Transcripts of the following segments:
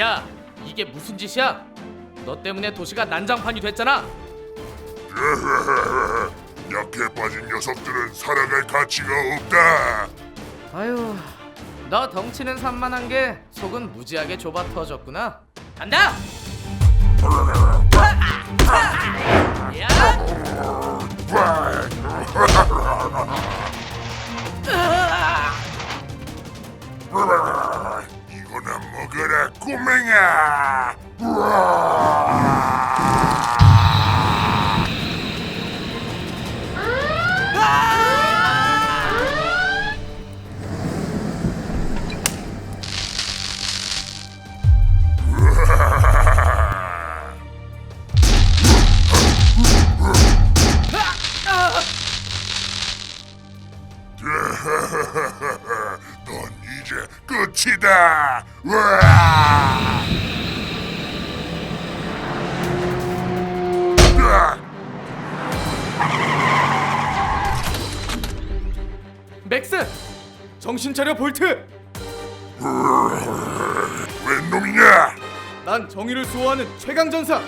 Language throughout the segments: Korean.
야, 이게 무슨 짓이야? 너 때문에 도시가 난장판이 됐잖아. 약해 빠진 녀석들은 살아갈 가치가 없다 아유, 너 덩치는 산만한 게 속은 무지하게 좁아 터졌구나. 간다. 야, 꼬맹아 넌 이제 끝이다! 으아! 정신 차려 볼트. 웬 놈이냐 난 정의를 수호하는 최강 전사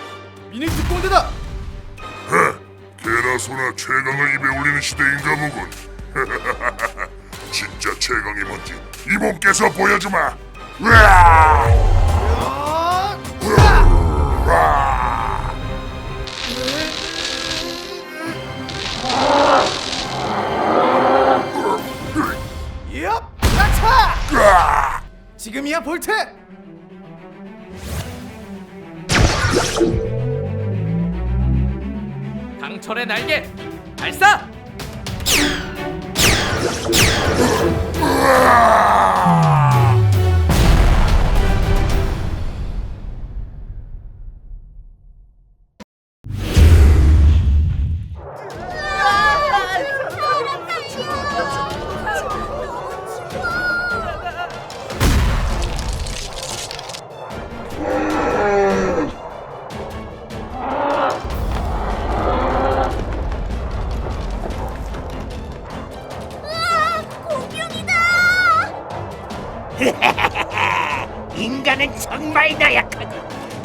미닉스 꼰대다. 어, 게라소나 최강을 입에 올리는 시대인가 보군 진짜 최강이 뭔지 이 몸께서 보여주마 으아! 으아! 지금이야 볼트. 강철의 날개 발사.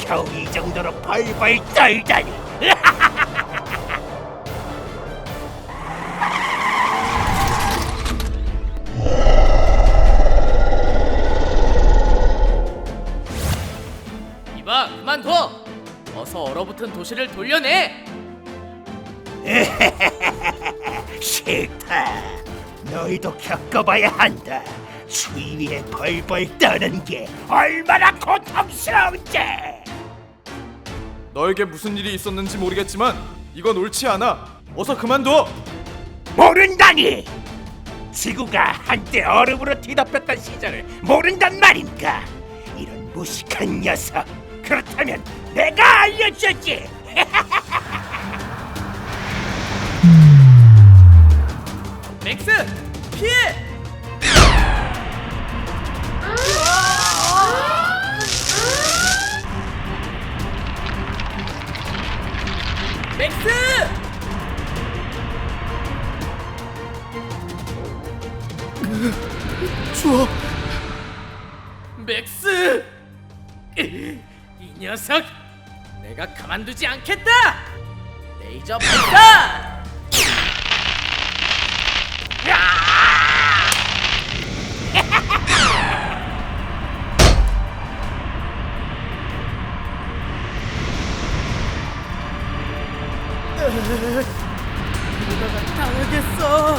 겨우 이 정도로 벌벌 떨다니. 이봐 그만둬. 어서 얼어붙은 도시를 돌려내. 싫다. 너희도 겪어봐야 한다. 추위에 벌벌 떠는 게 얼마나 고통스러운지. 너에게 무슨 일이 있었는지 모르겠지만 이건 옳지 않아. 어서 그만둬. 모른다니. 지구가 한때 얼음으로 뒤덮였던 시절을 모른단 말인가? 이런 무식한 녀석. 그렇다면 내가 알려주지. 맥스 피해. 맥스! 추워. 맥스! 이 녀석! 내가 가만두지 않겠다! 레이저 발사! 당하겠어!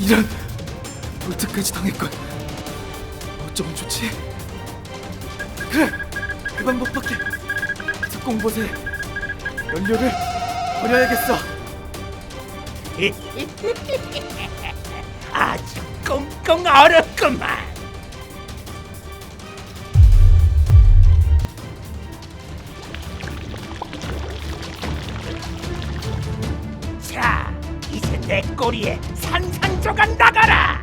이런 볼트까지 당했건 어쩌면 좋지? 그래 그 방법밖에 특공봇에 연료를 버려야겠어 아주 꽁꽁 얼었구만. 내 꼬리에 산산조각 나가라!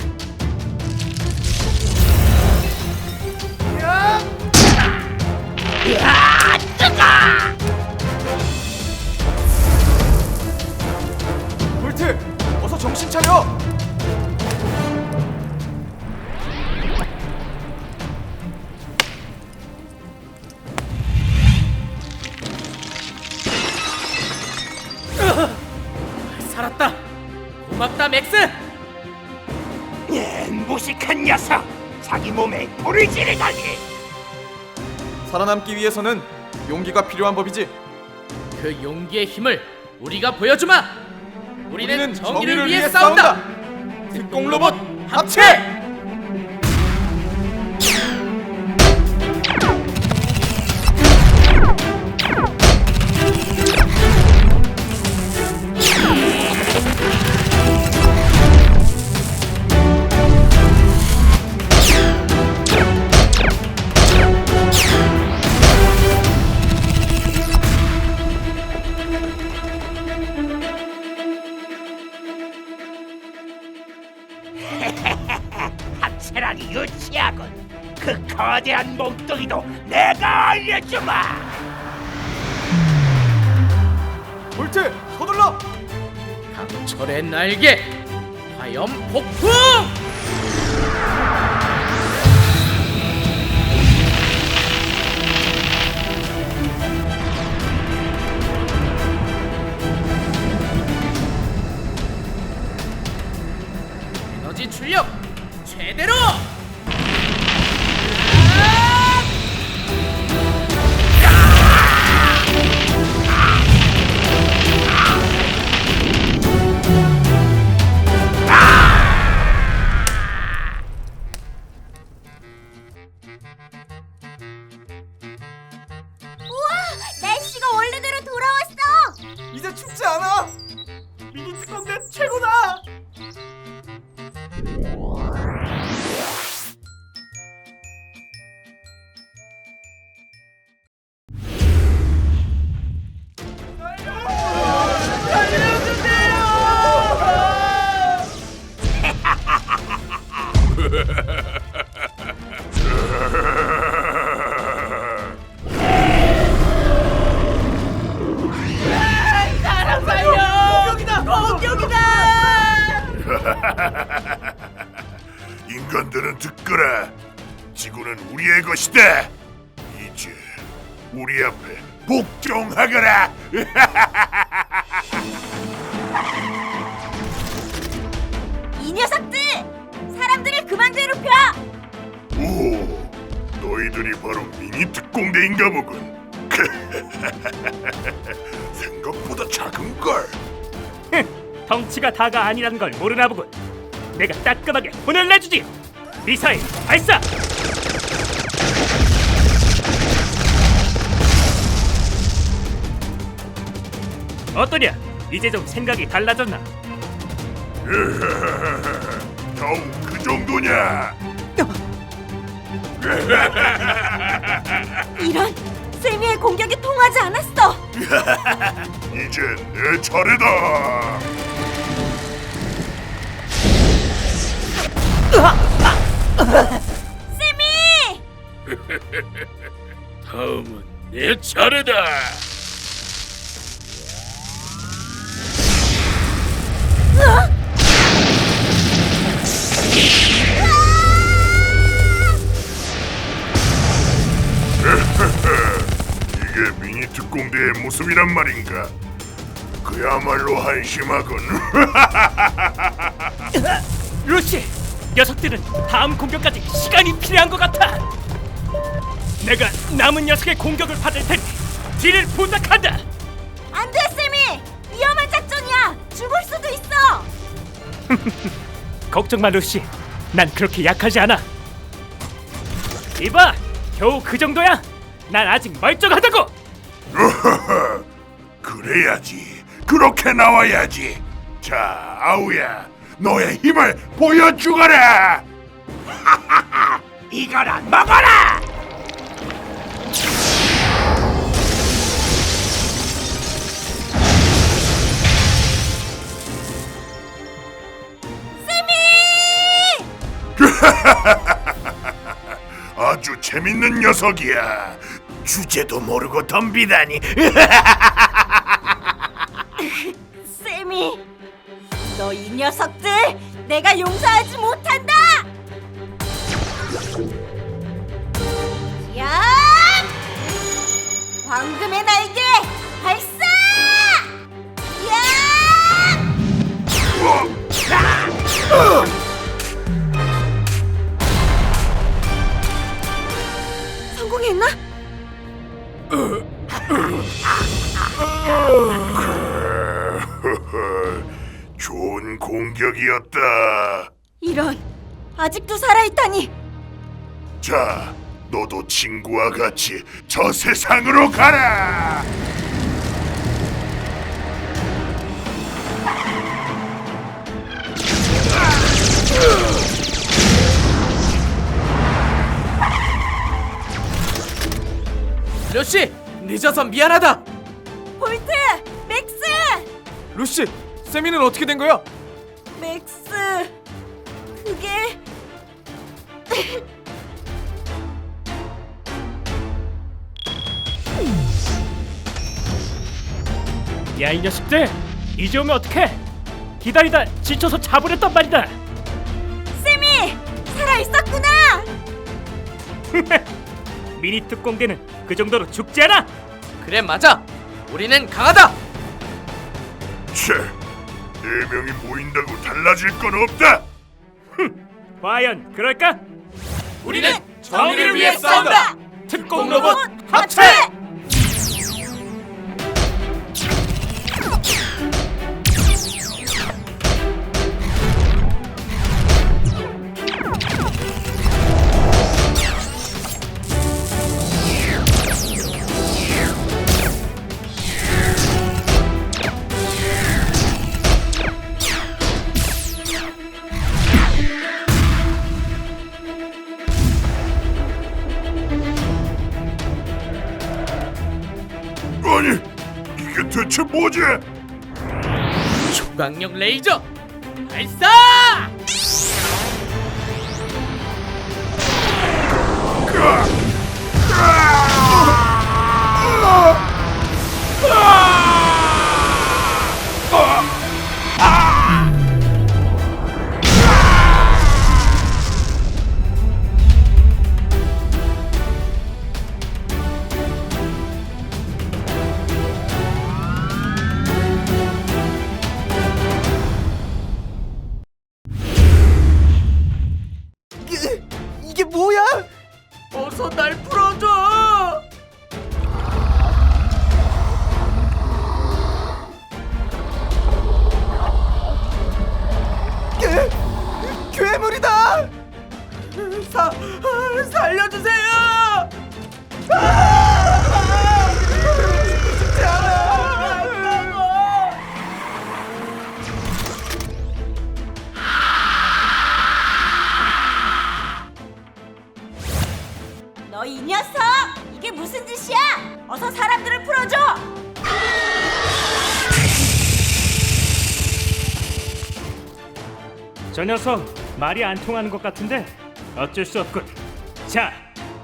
야, 뜨거! 볼트, 어서 정신 차려! 고맙다 맥스. 예, 무식한 녀석! 자기 몸에 불을 지르다니! 살아남기 위해서는 용기가 필요한 법이지. 그 용기의 힘을 우리가 보여주마. 우리는, 우리는 정의를, 위해 싸운다. 특공 로봇 합체! 거대한 몸뚱이도 내가 알려주마! 볼트, 서둘러. 강철의 날개. 화염 폭풍. 우리의 것이다. 이제 우리 앞에 복종하거라. 이 녀석들! 사람들을 그만 괴롭혀! 오, 너희들이 바로 미니 특공대인가 보군. 생각보다 작은 걸. 덩치가 다가 아니라는 걸 모르나 보군. 내가 따끔하게 혼을 내주지. 미사일 발사. 어떠냐? 이제 좀 생각이 달라졌나? 겨우 그 정도냐? 이런! 세미의 공격이 통하지 않았어! 이제 내 차례다. 세미! 다음은 내 차례다. 이게 미니 특공대의 모습이란 말인가? 그야말로 한심하군. 루시, 녀석들은 다음 공격까지 시간이 필요한 것 같아. 내가 남은 녀석의 공격을 받을 테니 뒤를 부탁한다. 안 돼, 세미! 위험한 작전이야! 죽을 수도 있어! 걱정 마, 루시. 난 그렇게 약하지 않아. 이봐, 겨우 그 정도야? 난 아직 멀쩡하다고. 그래야지. 그렇게 나와야지. 자, 아우야, 너의 힘을 보여주거라. 이거라 먹어라. 아주 재밌는 녀석이야. 주제도 모르고 덤비다니. 쌤이 너 이 녀석들 내가 용서하지 못한다. 야! 황금의 날개 공격이었다. 이런 아직도 살아있다니 자, 너도 친구와 같이 저 세상으로 가라. 루시 늦어서 미안하다 볼트! 맥스! 루시, 세미는 어떻게 된 거야? 맥스. 그게 야 이 녀석들. 이제 오면 어떡해? 기다리다 지쳐서 자버렸단 말이다. 쌤이 살아 있었구나. 미니 특공대는 그 정도로 죽지 않아. 그래 맞아. 우리는 강하다. 채, 네 명이 모인다고 달라질 건 없다. 과연 그럴까? 우리는 정의를 위해 싸운다! 특공 로봇 합체! 아니, 이게 대체 뭐지? 초강력 레이저 발사 이게 이 녀석! 이게 무슨 짓이야? 어서 사람들을 풀어줘! 저 녀석 말이 안 통하는 것 같은데 어쩔 수 없군 자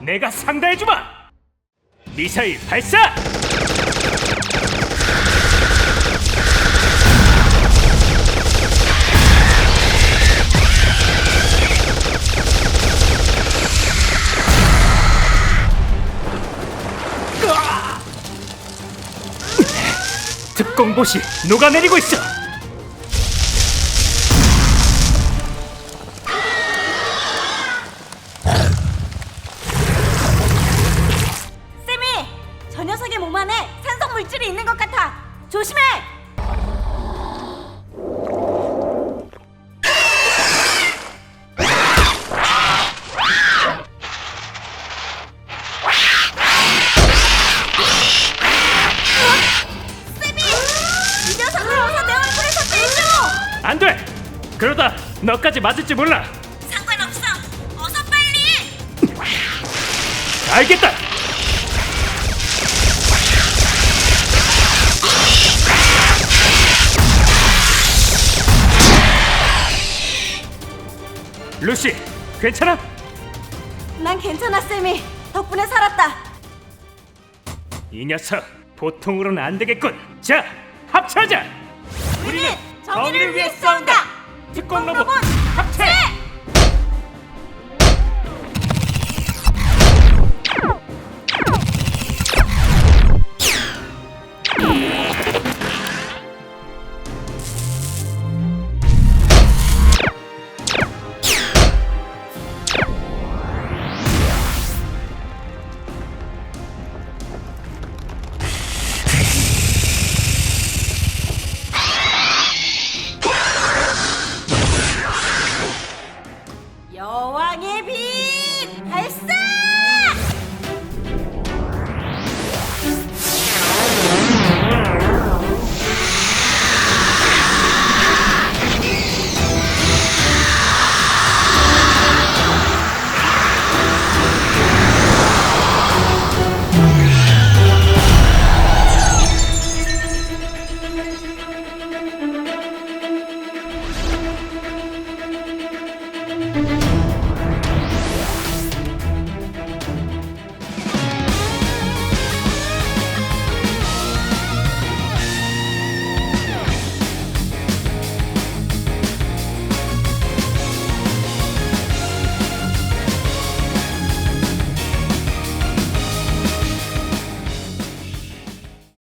내가 상대해주마 미사일 발사 공봇이 녹아내리고 있어 너까지 맞을지 몰라 상관없어! 어서 빨리! 알겠다! 루시, 괜찮아? 난 괜찮아 쌤이 덕분에 살았다 이 녀석 보통으로는 안 되겠군. 자, 합체하자. 우리는 정의를 위해 싸운다. 특공 로봇 합체.